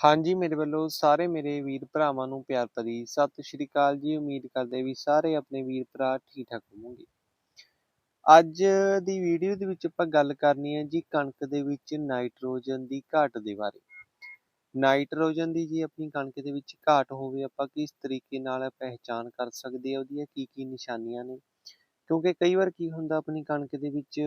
ਹਾਂਜੀ, ਮੇਰੇ ਵੱਲੋਂ ਸਾਰੇ ਮੇਰੇ ਵੀਰ ਭਰਾਵਾਂ ਨੂੰ ਪਿਆਰ ਭਰੀ ਸਤਿ ਸ਼੍ਰੀ ਅਕਾਲ ਜੀ। ਉਮੀਦ ਕਰਦੇ ਵੀ ਸਾਰੇ ਆਪਣੇ ਵੀਰ ਭਰਾ ਠੀਕ ਠਾਕ ਹੋਵੋਗੇ। ਅੱਜ ਦੀ ਵੀਡੀਓ ਦੇ ਵਿੱਚ ਆਪਾਂ ਗੱਲ ਕਰਨੀ ਹੈ ਜੀ ਕਣਕ ਦੇ ਵਿੱਚ ਨਾਈਟ੍ਰੋਜਨ ਦੀ ਘਾਟ ਦੇ ਬਾਰੇ। ਨਾਈਟ੍ਰੋਜਨ ਦੀ ਜੀ ਆਪਣੀ ਕਣਕ ਦੇ ਵਿੱਚ ਘਾਟ ਹੋਵੇ, ਆਪਾਂ ਕਿਸ ਤਰੀਕੇ ਨਾਲ ਪਹਿਚਾਨ ਕਰ ਸਕਦੇ ਆ ਉਹਦੀਆਂ ਕੀ ਕੀ ਨਿਸ਼ਾਨੀਆਂ ਨੇ? ਕਿਉਂਕਿ ਕਈ ਵਾਰ ਕੀ ਹੁੰਦਾ, ਆਪਣੀ ਕਣਕ ਦੇ ਵਿੱਚ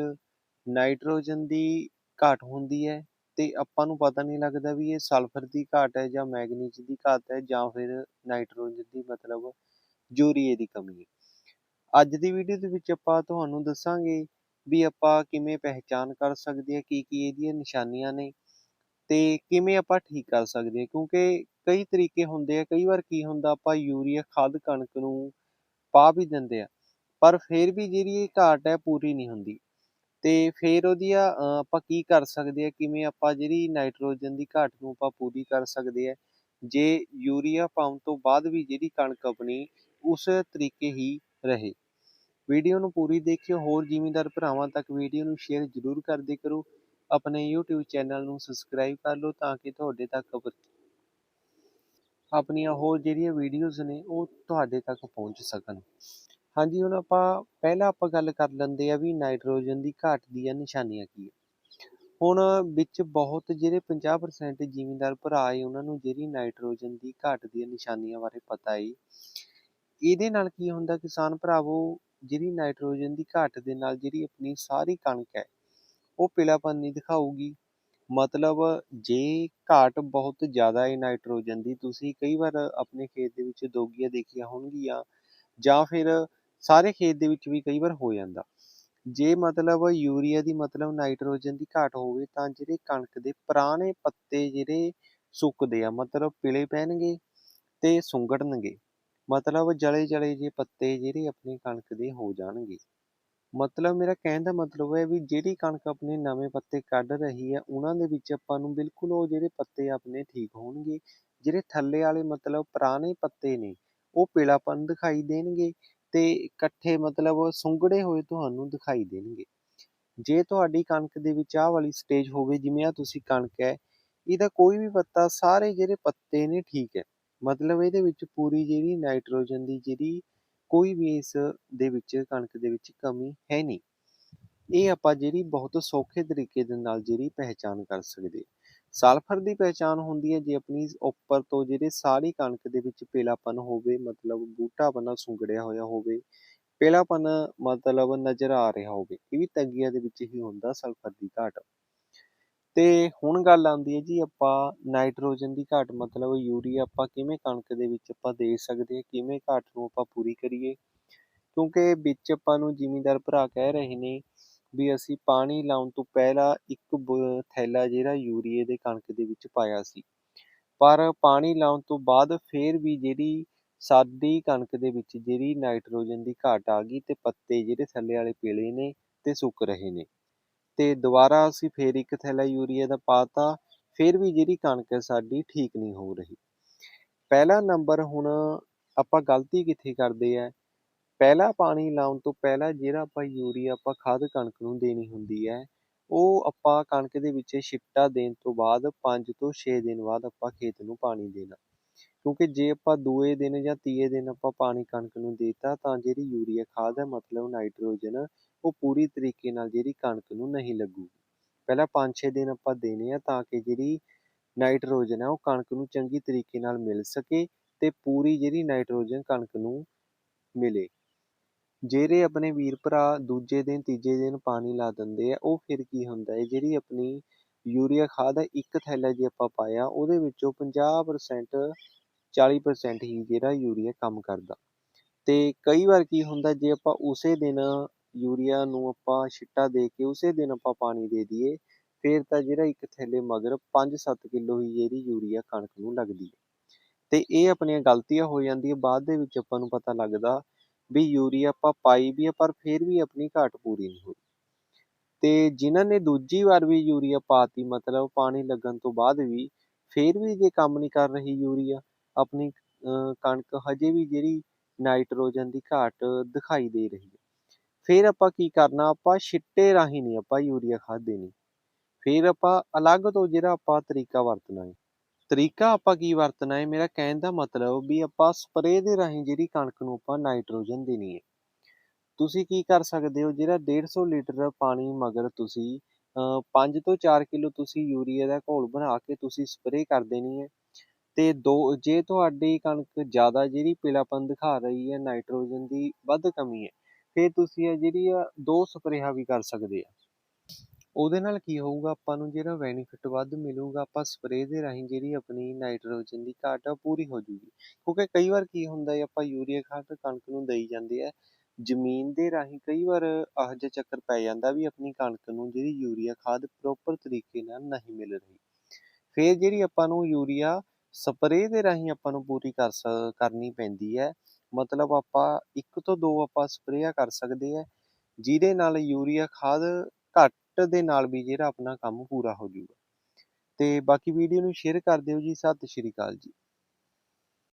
ਨਾਈਟ੍ਰੋਜਨ ਦੀ ਘਾਟ ਹੁੰਦੀ ਹੈ ਤੇ ਆਪਾਂ ਨੂੰ ਪਤਾ ਨਹੀਂ ਲੱਗਦਾ ਵੀ ਇਹ ਸਲਫਰ ਦੀ ਘਾਟ ਹੈ ਜਾਂ ਮੈਗਨੀਜ਼ ਦੀ ਘਾਟ ਹੈ ਜਾਂ ਫਿਰ ਨਾਈਟ੍ਰੋਜਨ ਦੀ ਮਤਲਬ ਯੂਰੀਏ ਦੀ ਕਮੀ ਹੈ। ਅੱਜ ਦੀ ਵੀਡੀਓ ਦੇ ਵਿੱਚ ਆਪਾਂ ਤੁਹਾਨੂੰ ਦੱਸਾਂਗੇ ਵੀ ਆਪਾਂ ਕਿਵੇਂ ਪਹਿਚਾਨ ਕਰ ਸਕਦੇ ਹਾਂ ਕੀ ਕੀ ਇਹਦੀਆਂ ਨਿਸ਼ਾਨੀਆਂ ਨੇ ਤੇ ਕਿਵੇਂ ਆਪਾਂ ਠੀਕ ਕਰ ਸਕਦੇ ਹਾਂ। ਕਿਉਂਕਿ ਕਈ ਤਰੀਕੇ ਹੁੰਦੇ ਆ, ਕਈ ਵਾਰ ਕੀ ਹੁੰਦਾ ਆਪਾਂ ਯੂਰੀਆ ਖਾਦ ਕਣਕ ਨੂੰ ਪਾ ਵੀ ਦਿੰਦੇ ਆ, ਪਰ ਫਿਰ ਵੀ ਜਿਹੜੀ ਇਹ ਘਾਟ ਹੈ ਪੂਰੀ ਨਹੀਂ ਹੁੰਦੀ। ਤੇ ਫਿਰ ਉਹਦੀਆਂ ਅਹ, ਆਪਾਂ ਕੀ ਕਰ ਸਕਦੇ ਆ? ਕਿਵੇਂ ਆਪਾਂ ਜਿਹੜੀ ਨਾਈਟ੍ਰੋਜਨ ਦੀ ਘਾਟ ਨੂੰ ਆਪਾਂ ਪੂਰੀ ਕਰ ਸਕਦੇ ਆ? ਜੇ ਯੂਰੀਆ ਪਾਉਣ ਤੋਂ ਬਾਅਦ ਵੀ ਜਿਹੜੀ ਕਣਕ ਆਪਣੀ ਉਸ ਤਰੀਕੇ ਹੀ ਰਹੇ। ਵੀਡੀਓ ਨੂੰ ਪੂਰੀ ਦੇਖਿਓ ਹੋਰ ਜ਼ਿਮੀਂਦਾਰ ਭਰਾਵਾਂ ਤੱਕ ਵੀਡੀਓ ਨੂੰ ਸ਼ੇਅਰ ਜ਼ਰੂਰ ਕਰਦੇ ਕਰੋ। ਆਪਣੇ YouTube ਚੈਨਲ ਨੂੰ ਸਬਸਕ੍ਰਾਈਬ ਕਰ ਲਓ ਤਾਂ ਕਿ ਤੁਹਾਡੇ ਤੱਕ ਆਪਣੀਆਂ ਹੋਰ ਜਿਹੜੀਆਂ ਵੀਡੀਓਜ਼ ਨੇ ਉਹ ਤੁਹਾਡੇ ਤੱਕ ਪਹੁੰਚ ਸਕਣ। ਹਾਂਜੀ, ਹੁਣ ਆਪਾਂ ਪਹਿਲਾਂ ਆਪਾਂ ਗੱਲ ਕਰ ਲੈਂਦੇ ਆ ਵੀ ਨਾਈਟ੍ਰੋਜਨ ਦੀ ਘਾਟ ਦੀਆਂ ਨਿਸ਼ਾਨੀਆਂ ਕੀ ਹੈ ਹੁਣ ਵਿੱਚ ਬਹੁਤ ਜਿਹੜੇ 50% ਜ਼ਿਮੀਂਦਾਰ ਭਰਾ ਏ, ਉਹਨਾਂ ਨੂੰ ਜਿਹੜੀ ਨਾਈਟ੍ਰੋਜਨ ਦੀ ਘਾਟ ਦੀਆਂ ਨਿਸ਼ਾਨੀਆਂ ਬਾਰੇ ਪਤਾ ਏ, ਇਹਦੇ ਨਾਲ ਕੀ ਹੁੰਦਾ ਕਿਸਾਨ ਭਰਾਵੋ, ਜਿਹੜੀ ਨਾਈਟ੍ਰੋਜਨ ਦੀ ਘਾਟ ਦੇ ਨਾਲ ਜਿਹੜੀ ਆਪਣੀ ਸਾਰੀ ਕਣਕ ਹੈ, ਉਹ ਪੀਲਾਪਨ ਨਹੀਂ ਦਿਖਾਊਗੀ। ਮਤਲਬ ਜੇ ਘਾਟ ਬਹੁਤ ਜ਼ਿਆਦਾ ਹੈ ਨਾਈਟ੍ਰੋਜਨ ਦੀ, ਤੁਸੀਂ ਕਈ ਵਾਰ ਆਪਣੇ ਖੇਤ ਦੇ ਵਿੱਚ ਦੋਗੀਆਂ ਦੇਖੀਆਂ ਹੋਣਗੀਆਂ, ਜਾਂ ਫਿਰ ਸਾਰੇ ਖੇਤ ਦੇ ਵਿੱਚ ਵੀ ਕਈ ਵਾਰ ਹੋ ਜਾਂਦਾ। ਜੇ ਮਤਲਬ ਯੂਰੀਆ ਦੀ ਮਤਲਬ ਨਾਈਟ੍ਰੋਜਨ ਦੀ ਘਾਟ ਹੋਵੇ ਤਾਂ ਜਿਹੜੇ ਕਣਕ ਦੇ ਪੁਰਾਣੇ ਪੱਤੇ ਜਿਹੜੇ ਸੁੱਕਦੇ ਆ, ਮਤਲਬ ਪੀਲੇ ਪੈਣਗੇ ਤੇ ਸੁੰਗੜਨਗੇ, ਮਤਲਬ ਜਲੇ ਜਲੇ ਜੇ ਪੱਤੇ ਜਿਹੜੇ ਆਪਣੇ ਕਣਕ ਦੇ ਹੋ ਜਾਣਗੇ। ਮਤਲਬ ਮੇਰਾ ਕਹਿਣ ਦਾ ਮਤਲਬ ਹੈ ਵੀ ਜਿਹੜੀ ਕਣਕ ਆਪਣੇ ਨਵੇਂ ਪੱਤੇ ਕੱਢ ਰਹੀ ਹੈ, ਉਹਨਾਂ ਦੇ ਵਿੱਚ ਆਪਾਂ ਨੂੰ ਬਿਲਕੁਲ ਉਹ ਜਿਹੜੇ ਪੱਤੇ ਆਪਣੇ ਠੀਕ ਹੋਣਗੇ, ਜਿਹੜੇ ਥੱਲੇ ਵਾਲੇ ਮਤਲਬ ਪੁਰਾਣੇ ਪੱਤੇ ਨੇ, ਉਹ ਪੀਲਾਪਨ ਦਿਖਾਈ ਦੇਣਗੇ ਤੇ ਇਕੱਠੇ ਮਤਲਬ ਸੁੰਗੜੇ ਹੋਏ ਤੁਹਾਨੂੰ ਦਿਖਾਈ ਦੇਣਗੇ। ਜੇ ਤੁਹਾਡੀ ਕਣਕ ਦੇ ਵਿੱਚ ਆਹ ਵਾਲੀ ਸਟੇਜ ਹੋਵੇ, ਜਿਵੇਂ ਆ ਤੁਸੀਂ ਕਣਕ ਹੈ, ਇਹਦਾ ਕੋਈ ਵੀ ਪੱਤਾ ਸਾਰੇ ਜਿਹੜੇ ਪੱਤੇ ਨੇ ਠੀਕ ਹੈ। ਮਤਲਬ ਇਹਦੇ ਵਿੱਚ ਪੂਰੀ ਜਿਹੜੀ ਨਾਈਟ੍ਰੋਜਨ ਦੀ ਜਿਹੜੀ ਕੋਈ ਵੀ ਇਸ ਦੇ ਵਿੱਚ, ਕਣਕ ਦੇ ਵਿੱਚ ਕਮੀ ਹੈ ਨਹੀਂ। ਇਹ ਆਪਾਂ ਜਿਹੜੀ ਬਹੁਤ ਸੌਖੇ ਤਰੀਕੇ ਦੇ ਨਾਲ ਜਿਹੜੀ ਪਹਿਚਾਨ ਕਰ ਸਕਦੇ ਸਲਫਰ ਦੀ ਪਹਿਚਾਨ ਹੁੰਦੀ ਹੈ ਜੇ ਆਪਣੀ ਉੱਪਰ ਤੋਂ ਜਿਹੜੇ ਸਾਰੀ ਕਣਕ ਦੇ ਵਿੱਚ ਪੇਲਾਪਨ ਹੋਵੇ, ਮਤਲਬ ਬੂਟਾ ਬਣਾ ਸੁੰਗੜਿਆ ਹੋਇਆ ਹੋਵੇ, ਪੇਲਾਪਨ ਮਤਲਬ ਨਜ਼ਰ ਆ ਰਿਹਾ ਹੋਵੇ, ਇਹ ਵੀ ਤੰਗੀਆਂ ਦੇ ਵਿੱਚ ਹੀ ਹੁੰਦਾ ਸਲਫਰ ਦੀ ਘਾਟ। ਤੇ ਹੁਣ ਗੱਲ ਆਉਂਦੀ ਹੈ ਜੀ ਆਪਾਂ ਨਾਈਟ੍ਰੋਜਨ ਦੀ ਘਾਟ, ਮਤਲਬ ਯੂਰੀਆ ਆਪਾਂ ਕਿਵੇਂ ਕਣਕ ਦੇ ਵਿੱਚ ਆਪਾਂ ਦੇ ਸਕਦੇ ਹਾਂ, ਕਿਵੇਂ ਘਾਟ ਨੂੰ ਆਪਾਂ ਪੂਰੀ ਕਰੀਏ? ਕਿਉਂਕਿ ਵਿੱਚ ਆਪਾਂ ਨੂੰ ਜ਼ਿਮੀਂਦਾਰ ਭਰਾ ਕਹਿ ਰਹੇ ਨੇ ਵੀ ਅਸੀਂ ਪਾਣੀ ਲਾਉਣ ਤੋਂ ਪਹਿਲਾਂ ਇੱਕ ਥੈਲਾ ਜਿਹੜਾ ਯੂਰੀਏ ਦੇ ਕਣਕ ਦੇ ਵਿੱਚ ਪਾਇਆ ਸੀ। ਪਰ ਪਾਣੀ ਲਾਉਣ ਤੋਂ ਬਾਅਦ ਫੇਰ ਵੀ ਜਿਹੜੀ ਸਾਡੀ ਕਣਕ ਦੇ ਵਿੱਚ ਜਿਹੜੀ ਨਾਈਟ੍ਰੋਜਨ ਦੀ ਘਾਟ ਆ ਗਈ ਤੇ ਪੱਤੇ ਜਿਹੜੇ ਥੱਲੇ ਵਾਲੇ ਪੀਲੇ ਨੇ ਤੇ ਸੁੱਕ ਰਹੇ ਨੇ। ਤੇ ਦੁਬਾਰਾ ਅਸੀਂ ਫੇਰ ਇੱਕ ਥੈਲਾ ਯੂਰੀਆ ਦਾ ਪਾਤਾ ਫਿਰ ਵੀ ਜਿਹੜੀ ਕਣਕ ਹੈ ਸਾਡੀ ਠੀਕ ਨਹੀਂ ਹੋ ਰਹੀ। ਪਹਿਲਾ ਨੰਬਰ ਹੁਣ ਆਪਾਂ ਗਲਤੀ ਕਿੱਥੇ ਕਰਦੇ ਆ? ਪਹਿਲਾਂ ਪਾਣੀ ਲਾਉਣ ਤੋਂ ਪਹਿਲਾਂ ਜਿਹੜਾ ਆਪਾਂ ਯੂਰੀਆ, ਆਪਾਂ ਖਾਦ ਕਣਕ ਨੂੰ ਦੇਣੀ ਹੁੰਦੀ ਹੈ, ਉਹ ਆਪਾਂ ਕਣਕ ਦੇ ਵਿੱਚ ਛਿੱਟਾ ਦੇਣ ਤੋਂ ਬਾਅਦ ਪੰਜ ਤੋਂ ਛੇ ਦਿਨ ਬਾਅਦ ਆਪਾਂ ਖੇਤ ਨੂੰ ਪਾਣੀ ਦੇਣਾ। ਕਿਉਂਕਿ ਜੇ ਆਪਾਂ ਦੂਏ ਦਿਨ ਜਾਂ ਤੀਏ ਦਿਨ ਆਪਾਂ ਪਾਣੀ ਕਣਕ ਨੂੰ ਦੇਤਾ, ਤਾਂ ਜਿਹੜੀ ਯੂਰੀਆ ਖਾਦ ਹੈ, ਮਤਲਬ ਨਾਈਟ੍ਰੋਜਨ, ਉਹ ਪੂਰੀ ਤਰੀਕੇ ਨਾਲ ਜਿਹੜੀ ਕਣਕ ਨੂੰ ਨਹੀਂ ਲੱਗੂਗੀ। ਪਹਿਲਾਂ 5-6 ਦਿਨ ਆਪਾਂ ਦੇਣੇ ਆ ਤਾਂ ਕਿ ਜਿਹੜੀ ਨਾਈਟ੍ਰੋਜਨ ਹੈ, ਉਹ ਕਣਕ ਨੂੰ ਚੰਗੀ ਤਰੀਕੇ ਨਾਲ ਮਿਲ ਸਕੇ ਤੇ ਪੂਰੀ ਜਿਹੜੀ ਨਾਈਟ੍ਰੋਜਨ ਕਣਕ ਨੂੰ ਮਿਲੇ। ਜਿਹੜੇ ਆਪਣੇ ਵੀਰ ਭਰਾ ਦੂਜੇ ਦਿਨ, ਤੀਜੇ ਦਿਨ ਪਾਣੀ ਲਾ ਦਿੰਦੇ ਆ, ਉਹ ਫਿਰ ਕੀ ਹੁੰਦਾ ਹੈ? ਜਿਹੜੀ ਆਪਣੀ ਯੂਰੀਆ ਖਾਦ ਹੈ, ਇੱਕ ਥੈਲਾ ਜੇ ਆਪਾਂ ਪਾਇਆ, ਉਹਦੇ ਵਿੱਚੋਂ 50% 40% ਹੀ ਜਿਹੜਾ ਯੂਰੀਆ ਕੰਮ ਕਰਦਾ। ਤੇ ਕਈ ਵਾਰ ਕੀ ਹੁੰਦਾ, ਜੇ ਆਪਾਂ ਉਸੇ ਦਿਨ ਯੂਰੀਆ ਨੂੰ ਆਪਾਂ ਛਿੱਟਾ ਦੇ ਕੇ ਉਸੇ ਦਿਨ ਆਪਾਂ ਪਾਣੀ ਦੇ ਦਈਏ, ਫਿਰ ਤਾਂ ਜਿਹੜਾ ਇੱਕ ਥੈਲੇ ਮਗਰ 5-7 ਕਿਲੋ ਹੀ ਜਿਹੜੀ ਯੂਰੀਆ ਕਣਕ ਨੂੰ ਲੱਗਦੀ ਹੈ। ਤੇ ਇਹ ਆਪਣੀਆਂ ਗਲਤੀਆਂ ਹੋ ਜਾਂਦੀਆਂ, ਬਾਅਦ ਦੇ ਵਿੱਚ ਆਪਾਂ ਨੂੰ ਪਤਾ ਲੱਗਦਾ ਵੀ ਯੂਰੀਆ ਆਪਾਂ ਪਾਈ ਵੀ ਹੈ ਪਰ ਫਿਰ ਵੀ ਆਪਣੀ ਘਾਟ ਪੂਰੀ ਨਹੀਂ ਹੋਈ। ਤੇ ਜਿਨ੍ਹਾਂ ਨੇ ਦੂਜੀ ਵਾਰ ਵੀ ਯੂਰੀਆ ਪਾਤੀ, ਮਤਲਬ ਪਾਣੀ ਲੱਗਣ ਤੋਂ ਬਾਅਦ ਵੀ, ਫਿਰ ਵੀ ਜੇ ਕੰਮ ਨਹੀਂ ਕਰ ਰਹੀ ਯੂਰੀਆ, ਆਪਣੀ, ਅਹ, ਕਣਕ ਹਜੇ ਵੀ ਜਿਹੜੀ ਨਾਈਟ੍ਰੋਜਨ ਦੀ ਘਾਟ ਦਿਖਾਈ ਦੇ ਰਹੀ ਹੈ। ਫਿਰ ਆਪਾਂ ਕੀ ਕਰਨਾ, ਆਪਾਂ ਛਿੱਟੇ ਰਾਹੀਂ ਨਹੀਂ ਆਪਾਂ ਯੂਰੀਆ ਖਾਦ ਦੇਣੀ ਫਿਰ ਆਪਾਂ ਅਲੱਗ ਤੋਂ ਜਿਹੜਾ ਆਪਾਂ ਤਰੀਕਾ ਵਰਤਣਾ ਹੈ। ਤਰੀਕਾ ਆਪਾਂ ਕੀ ਵਰਤਣਾ ਹੈ? ਮੇਰਾ ਕਹਿਣ ਦਾ ਮਤਲਬ ਵੀ ਆਪਾਂ ਸਪਰੇਅ ਦੇ ਰਾਹੀਂ ਜਿਹੜੀ ਕਣਕ ਨੂੰ ਆਪਾਂ ਨਾਈਟ੍ਰੋਜਨ ਦੇਣੀ ਹੈ। ਤੁਸੀਂ ਕੀ ਕਰ ਸਕਦੇ ਹੋ? ਜਿਹੜਾ 150 ਲੀਟਰ ਪਾਣੀ ਮਗਰ ਤੁਸੀਂ 5 ਤੋਂ 4 ਕਿਲੋ ਤੁਸੀਂ ਯੂਰੀਆ ਦਾ ਘੋਲ ਬਣਾ ਕੇ ਤੁਸੀਂ ਸਪਰੇਅ ਕਰ ਦੇਣੀ ਹੈ। ਤੇ ਦੋ, ਜੇ ਤੁਹਾਡੀ ਕਣਕ ਜ਼ਿਆਦਾ ਜਿਹੜੀ ਪੀਲਾਪਨ ਦਿਖਾ ਰਹੀ ਹੈ, ਨਾਈਟ੍ਰੋਜਨ ਦੀ ਵੱਧ ਕਮੀ ਹੈ, ਫਿਰ ਤੁਸੀਂ ਇਹ ਜਿਹੜੀ ਆ ਦੋ ਸਪਰੇਹਾਂ ਵੀ ਕਰ ਸਕਦੇ ਆ। ਉਹਦੇ ਨਾਲ ਕੀ ਹੋਊਗਾ, ਆਪਾਂ ਨੂੰ ਜਿਹੜਾ ਬੈਨੀਫਿਟ ਵੱਧ ਮਿਲੂਗਾ, ਆਪਾਂ ਸਪਰੇਅ ਦੇ ਰਾਹੀਂ ਜਿਹੜੀ ਆਪਣੀ ਨਾਈਟ੍ਰੋਜਨ ਦੀ ਘਾਟ ਆ, ਉਹ ਪੂਰੀ ਹੋ ਜੂਗੀ। ਕਿਉਂਕਿ ਕਈ ਵਾਰ ਕੀ ਹੁੰਦਾ ਹੈ, ਆਪਾਂ ਯੂਰੀਆ ਖਾਦ ਕਣਕ ਨੂੰ ਦੇਈ ਜਾਂਦੇ ਆ, ਜ਼ਮੀਨ ਦੇ ਰਾਹੀਂ ਕਈ ਵਾਰ ਇਹੋ ਜਿਹਾ ਚੱਕਰ ਪੈ ਜਾਂਦਾ ਵੀ ਆਪਣੀ ਕਣਕ ਨੂੰ ਜਿਹੜੀ ਯੂਰੀਆ ਖਾਦ ਪ੍ਰੋਪਰ ਤਰੀਕੇ ਨਾਲ ਨਹੀਂ ਮਿਲ ਰਹੀ। ਫਿਰ ਜਿਹੜੀ ਆਪਾਂ ਨੂੰ ਯੂਰੀਆ ਸਪਰੇਅ ਦੇ ਰਾਹੀਂ ਆਪਾਂ ਨੂੰ ਪੂਰੀ ਕਰ ਕਰਨੀ ਪੈਂਦੀ ਹੈ, ਮਤਲਬ ਆਪਾਂ ਇੱਕ ਤੋਂ ਦੋ ਆਪਾਂ ਸਪਰੇਆ ਕਰ ਸਕਦੇ ਆ, ਜਿਹਦੇ ਨਾਲ ਯੂਰੀਆ ਖਾਦ ਘੱਟ ਦੇ ਨਾਲ ਵੀ ਜਿਹੜਾ ਆਪਣਾ ਕੰਮ ਪੂਰਾ ਹੋ ਜਾਊਗਾ। ਤੇ ਬਾਕੀ ਵੀਡੀਓ ਨੂੰ ਸ਼ੇਅਰ ਕਰ ਦਿਓ ਜੀ। ਸਤਿ ਸ਼੍ਰੀ ਅਕਾਲ ਜੀ।